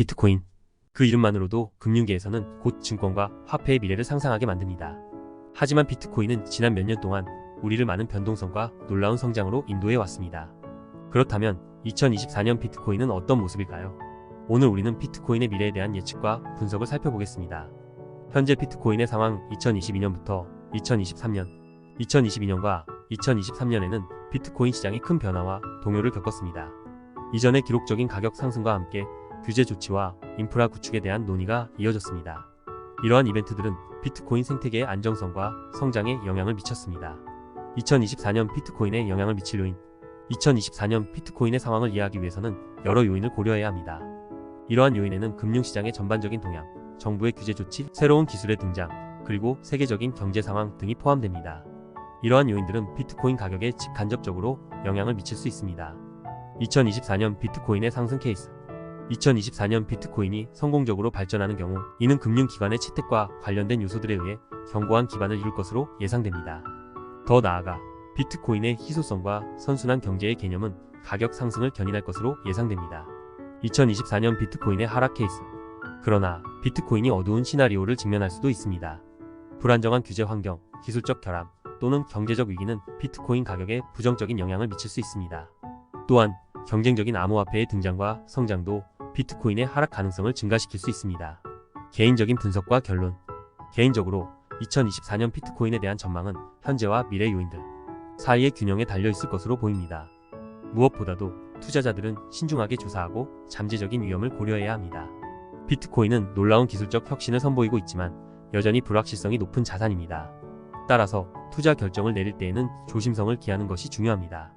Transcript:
비트코인. 그 이름만으로도 금융계에서는 곧 증권과 화폐의 미래를 상상하게 만듭니다. 하지만 비트코인은 지난 몇 년 동안 우리를 많은 변동성과 놀라운 성장으로 인도해 왔습니다. 그렇다면 2024년 비트코인은 어떤 모습일까요? 오늘 우리는 비트코인의 미래에 대한 예측과 분석을 살펴보겠습니다. 현재 비트코인의 상황 2022년부터 2023년, 2022년과 2023년에는 비트코인 시장이 큰 변화와 동요를 겪었습니다. 이전의 기록적인 가격 상승과 함께 규제 조치와 인프라 구축에 대한 논의가 이어졌습니다. 이러한 이벤트들은 비트코인 생태계의 안정성과 성장에 영향을 미쳤습니다. 2024년 비트코인에 영향을 미칠 요인 2024년 비트코인의 상황을 이해하기 위해서는 여러 요인을 고려해야 합니다. 이러한 요인에는 금융시장의 전반적인 동향, 정부의 규제 조치, 새로운 기술의 등장, 그리고 세계적인 경제 상황 등이 포함됩니다. 이러한 요인들은 비트코인 가격에 직간접적으로 영향을 미칠 수 있습니다. 2024년 비트코인의 상승 케이스 2024년 비트코인이 성공적으로 발전하는 경우 이는 금융기관의 채택과 관련된 요소들에 의해 견고한 기반을 이룰 것으로 예상됩니다. 더 나아가 비트코인의 희소성과 선순환 경제의 개념은 가격 상승을 견인할 것으로 예상됩니다. 2024년 비트코인의 하락 케이스 그러나 비트코인이 어두운 시나리오를 직면할 수도 있습니다. 불안정한 규제 환경, 기술적 결함 또는 경제적 위기는 비트코인 가격에 부정적인 영향을 미칠 수 있습니다. 또한 경쟁적인 암호화폐의 등장과 성장도 비트코인의 하락 가능성을 증가시킬 수 있습니다. 개인적인 분석과 결론 개인적으로 2024년 비트코인에 대한 전망은 현재와 미래 요인들 사이의 균형에 달려 있을 것으로 보입니다. 무엇보다도 투자자들은 신중하게 조사하고 잠재적인 위험을 고려해야 합니다. 비트코인은 놀라운 기술적 혁신을 선보이고 있지만 여전히 불확실성이 높은 자산입니다. 따라서 투자 결정을 내릴 때에는 조심성을 기하는 것이 중요합니다.